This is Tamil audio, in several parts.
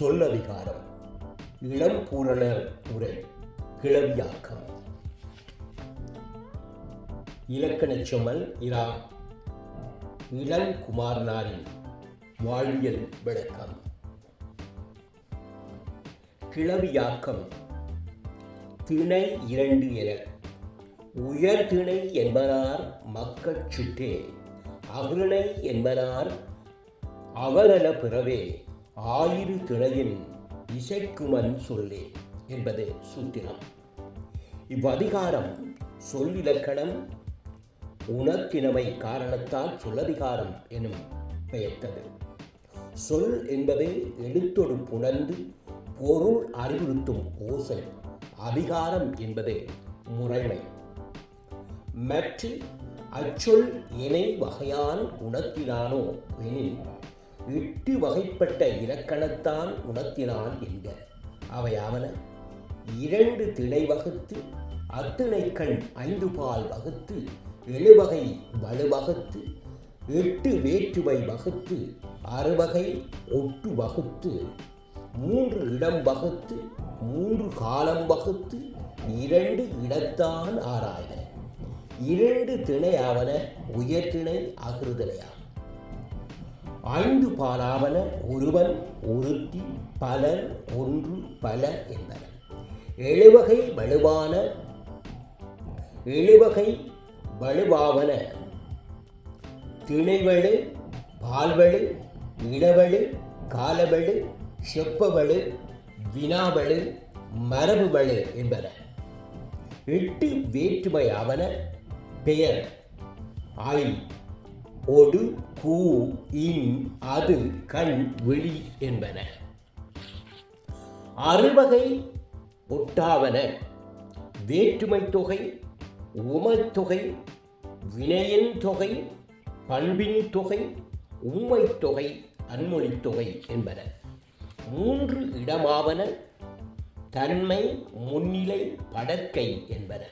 சொல்லதிகாரம். இளம் பூரணர் உரை கிளவியாக்கம். இலக்கணச் சொமல் இரா இளங்குமாரனாரின் வாழ்வியல் விளக்கம். கிளவியாக்கம் திணை இரண்டு என உயர் திணை என்பனார் மக்கட் சுற்றே அகிரணை என்பனார் அவரல பிறவே. ஆயிரு திணையின் இசைக்குமன் சொல்லே என்பது சூத்திரம். இவ்வதிகாரம் சொல்லிலக்கணம் உணர்த்தினவை காரணத்தால் சொல்லதிகாரம் எனும் பெயர்த்தது. சொல் என்பது எழுத்தொடு புணர்ந்து பொருள் அறிவுறுத்தும் ஓசை அதிகாரம் என்பது முறைமை. மற்ற அச்சொல் இணை வகையான் உணர்த்தினானோ எனில் எட்டு வகைப்பட்ட இலக்கணத்தான் உணர்த்தினான் என்க. அவையாவன இரண்டு திணை வகுத்து அத்திணைக்கண் ஐந்து பால் வகுத்து எழுவகை வலுவகுத்து எட்டு வேற்றுமை வகுத்து அறுவகை ஒட்டு வகுத்து மூன்று இடம் வகுத்து மூன்று காலம் வகுத்து இரண்டு இடத்தான் ஆராயன இரண்டு திணையாவன உயர்திணை அகிருதலையாகும் ஐந்து பாலாவன ஒருவன் ஒருத்தி பலர் ஒன்று பல என்பன எழுவகை வலுவான எழுவகை வலுவாவன திணைவழு பால்வழு இடவழு காலவழு செப்பவழு வினாவழு மரபுவழு என்பன எட்டு வேற்றுமையாவன பெயர் ஐ ஒடு கூ இன் அது கண் விழி என்பன. அறுவகை ஒட்டாவன வேற்றுமை தொகை உமத்தொகை வினையின் தொகை பண்பின் தொகை உண்மை தொகை அன்மொழி தொகை என்பன. மூன்று இடமாவன தன்மை முன்னிலை படற்கை என்பன.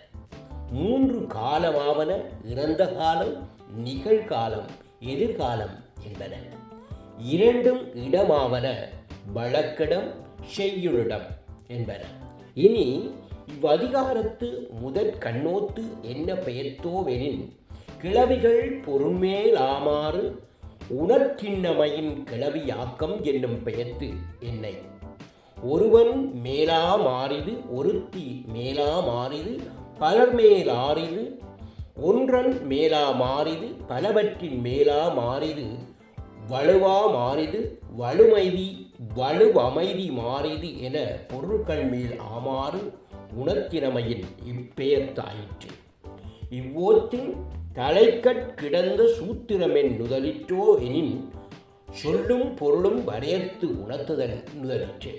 மூன்று காலமாவன இறந்த காலம் நிகழ்காலம் எதிர்காலம் என்பன. இரண்டும் இடமாவன வழக்கிடம் செய்யுளிடம் என்பன. இனி இவ்வதிகாரத்து முதற் கண்ணோத்து என்ன பெயர்த்தோவெனின் கிளவிகள் பொறுமேலாமாறு ஆமாறு உணர்கிண்ணமையின் கிளவியாக்கம் என்னும் பெயர்த்து என்னை. ஒருவன் மேலா மாறிது ஒருத்தி மேலா மாறிது பலர் மேலாறிது ஒன்றன் மேலா மாறிது பலவற்றின் மேலா மாறிது வலுவா மாறிது வலுமைதி வலுவமைதி மாறிது என பொருட்கள் மேல் ஆமாறு உணர்த்திறமையில் இப்பெயர்த்தாயிற்று இவ்வோத்தின் தலைக்கட் கிடந்த சூத்திரமென் நுதலிற்றோ எனின் சொல்லும் பொருளும் வரையறுத்து உணர்த்துதல் நுதலிற்று.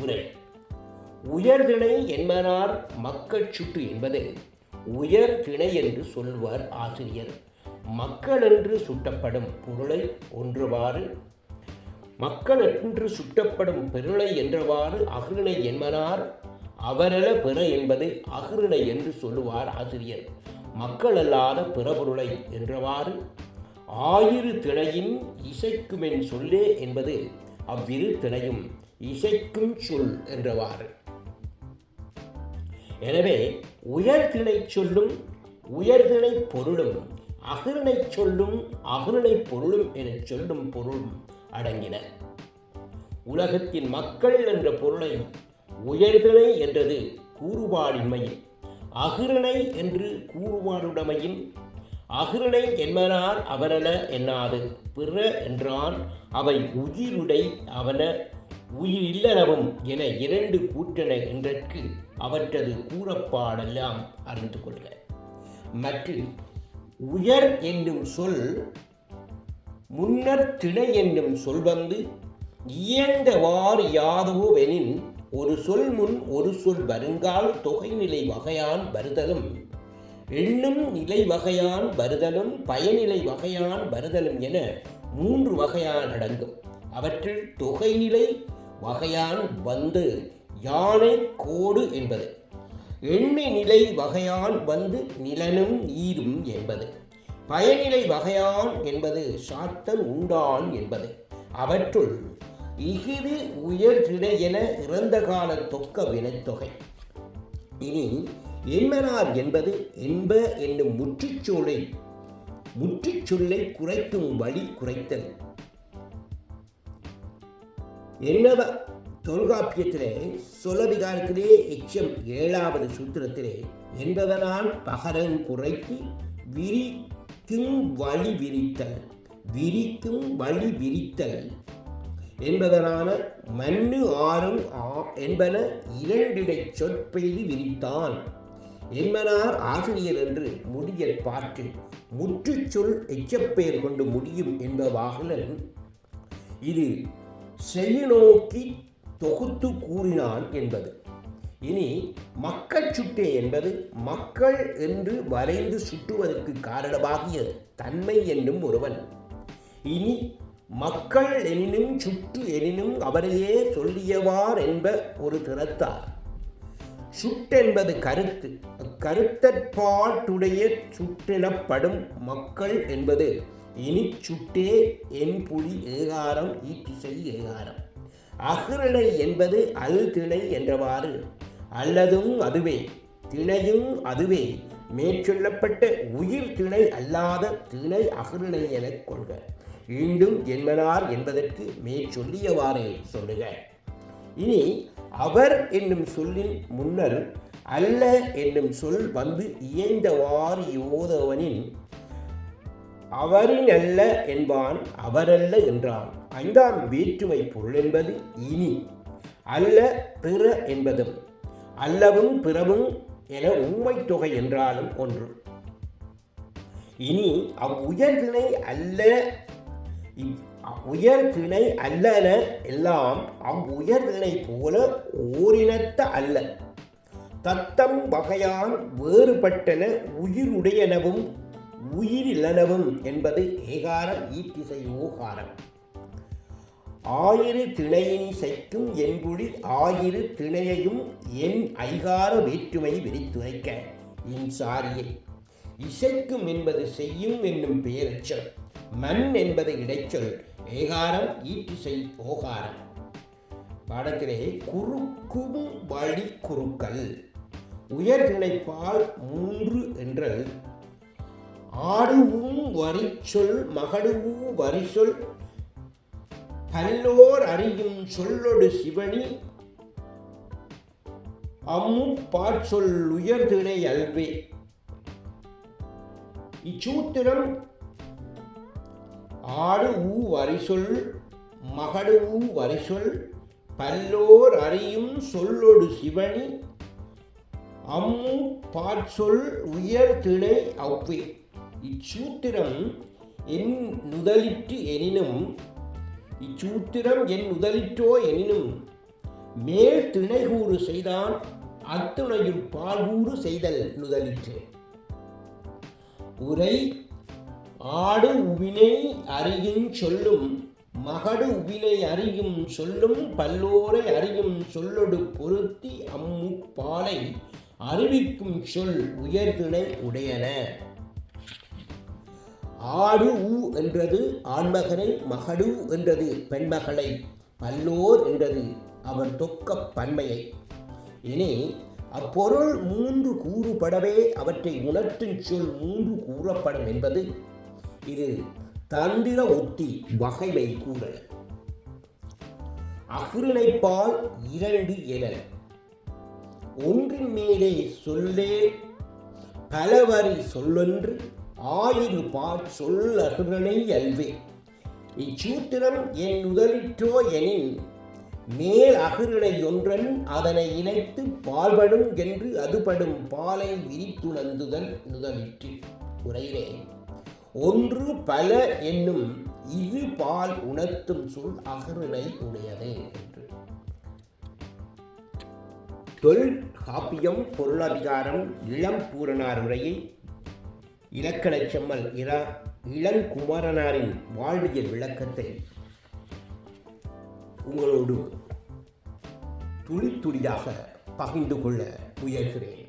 உரை. உயர்திணை என்பனார் மக்கள் சுட்டு என்பது உயர் திணை என்று சொல்வார் ஆசிரியர். மக்கள் என்று சுட்டப்படும் பொருளை ஒன்றுவாறு மக்கள் என்று சுட்டப்படும் பெருளை என்றவாறு அகிருணை என்பனார். அவரல பிற என்பது அகிருணை என்று சொல்லுவார் ஆசிரியர். மக்கள் அல்லாத பிற பொருளை என்றவாறு ஆயிரு திணையின் இசைக்குமென் சொல்லே என்பது அவ்விரு திணையும் இசைக்கும் சொல் என்றவாறு. எனவே உயர்திணை சொல்லும் உயர்திணை பொருளும் அகிரணை சொல்லும் அகிரணை பொருளும் என சொல்லும் பொருளும் அடங்கின. உலகத்தின் மக்கள் என்ற பொருளையும் உயர்திணை என்றது கூறுபாடின்மையில் அகிரணை என்று கூறுபாடுடைமையின் அகிரணை என்பனார் அவரல என்னாது பிற என்றான் அவை உயிருடை அவன உயிர் இல்லறவும் என இரண்டு கூற்றன என்றற்கு அவற்றது கூறப்பாடெல்லாம் அறிந்து கொள்க. மற்றும் உயர் என்னும் சொல் முன்னர் திணை என்னும் சொல் வந்து இயந்தவாறு யாதவோவெனின் ஒரு சொல் முன் ஒரு சொல் வருங்கால் தொகைநிலை வகையான் வருதலும் எண்ணும் நிலை வகையான் வருதலும் பயனிலை வகையான் வருதலும் என மூன்று வகையான் அடங்கும். அவற்றில் தொகைநிலை வகையான் வந்து யானை கோடு என்பது. எண்ணி நிலை வகையான் வந்து நிலனும் ஈரும் என்பது. பயனிலை வகையான் என்பது சாத்தல் உண்டான் என்பது. அவற்றுள் இஃது உயர் திணை என இறந்த கால தொக்க வினைத்தொகை. இனி என்மனார் என்பது என்ப என்னும் முற்றுச்சொல்லை முற்றுச்சொல்லை குறைக்கும் வழி குறைத்தல். என்னவ? தொல்காப்பியத்திலே சொலவிகாரத்திலே எச்சம் ஏழாவது சூத்திரத்திலே என்பதனால் பகரன் குறைத்து விரிக்கும் வழி விரித்தல் விரிக்கும் வழி விரித்தல். என்பதனான மண்ணு ஆறும் என்பன இரண்டிடை சொற்பெய்து விரித்தான். என்பனார் ஆசிரியர் என்று முடியற் பார்த்து முற்றுச்சொல் எச்சப்பெயர் கொண்டு முடியும் என்பவாகலன். இது செய்நோக்கி தொகுத்து கூறினான் என்பது. இனி மக்கள் சுட்டே என்பது மக்கள் என்று வரைந்து சுட்டுவதற்கு காரணமாகிய தன்மை என்னும் ஒருவன். இனி மக்கள் எனினும் சுட்டு எனினும் அவரையே சொல்லியவார் என்ப ஒரு திறத்தார். சுட்டென்பது கருத்து. கருத்தற்பாட்டுடைய சுட்டெனப்படும் மக்கள் என்பது இனி சுட்டே என் புலி ஏகாரம் ஈட்டிசை ஏகாரம். அகிரணை என்பது அல் திணை என்றவாறு. அல்லதும் அதுவே திணையும் அதுவே. மேற்சொல்லப்பட்ட உயிர் திணை அல்லாத திணை அகிரணை எனக் கொள்க. மீண்டும் என்பனார் என்பதற்கு மேற்சொல்லியவாறே சொல்லுக. இனி அவர் என்னும் சொல்லின் முன்னர் அல்ல என்னும் சொல் வந்து இயைந்தவாறு யோதவனின் அவரின் அல்ல என்பான் அவரல்ல என்றான். ஐந்தாம் வேற்றுமை பொருள் என்பது இனி அல்ல பிற என்பதும் அல்லவும் பிறவும் என உண்மை தொகை என்றாலும் ஒன்று. இனி அவ்வுயர்திணை அல்ல இவ் உயர்திணை அல்லன எல்லாம் அவ்வுயர்திணை போல ஓரினத்த அல்ல. தத்தம் வகையான் வேறுபட்டன உயிருடையனவும் உயிரிலனவும் என்பது ஏகாரம் ஈட்டிசை ஓகாரம். ஆயிரு திணையினி செய்க்கும் என்புழி ஆயிரு திணையையும் என் ஐகார வேற்றுமை விரித்துரைக்க இன் சாரியை. இசைக்கும் என்பது செய்யும் என்னும் பெயரச்சல் மண் என்பது இடைச்சொல் ஏகாரம் ஈட்டிசை ஓகாரம். பாடத்திலே குறுக்கும் வழி குறுக்கல் உயர்திணைப்பால் மூன்று என்றல் ஆடுவும் வரிச்சொல் மகடுவும் வரிசொல். பல்லோர் அறியும் சொல்லொடு சிவனி. அம்மு பாற்சொல் உயர்திணை அல்வே. இச்சூத்திரம் ஆடு ஊ வரிசொல் மகடு ஊ வரிசொல். பல்லோர் அறியும் சொல்லொடு சிவனி. அம்மு பாற்சொல் உயர் திணை அவ்வே. இச்சூத்திரம் என் நுதலிற்று எனினும் இச்சூத்திரம் என் நுதலிட்டோ எனினும் மேல் திணைகூறு செய்தான் அத்துணையுள் பால்கூறு செய்தல் நுதலிற்று. உரை ஆடு உவினை அறியும் சொல்லும் மகடு உவினை அறியும் சொல்லும் பல்லோரை அறியும் சொல்லொடு பொருத்தி அம்மு பாலை அறிவிக்கும் சொல் உயர்திணை உடையன. ஆடு ஊ என்றது ஆண்மகனை மகடு என்றது பெண்மகளை பல்லோர் என்றது அவன் தொக்க பன்மையை. இனி அப்பொருள் மூன்று கூறுபடவே அவற்றை உணர்த்தும் சொல் மூன்று கூறப்படும் என்பது இது தந்திர ஒத்தி வகைமை கூறல். அகிரிணைப்பால் இரண்டு என ஒன்றின் மேலே சொல்லே பலவரி சொல்லொன்று ஆயிரு பாற் சொல் அகிரணை அல்வே. இச்சூத்திரம் என் முதலிற்றோ எனின் மேல் அகிரணை ஒன்றன் அதனை இணைத்து பால்படும் என்று அதுபடும் பாலை விரித்துணர்ந்துதல் நுதலிற்று உரையிலே ஒன்று பல என்னும் இது பால் உணர்த்தும் சொல் அகிரணை உடையது என்று. தொல் காப்பியம் பொருளதிகாரம் இளம் பூரணார் உரையை இலக்கணச் செம்மல் இரா இளங்குமாரனாரின் வாழ்வியல் விளக்கத்தை உங்களோடு துளி துளியாக பகிர்ந்து கொள்ள முயல்கிறேன்.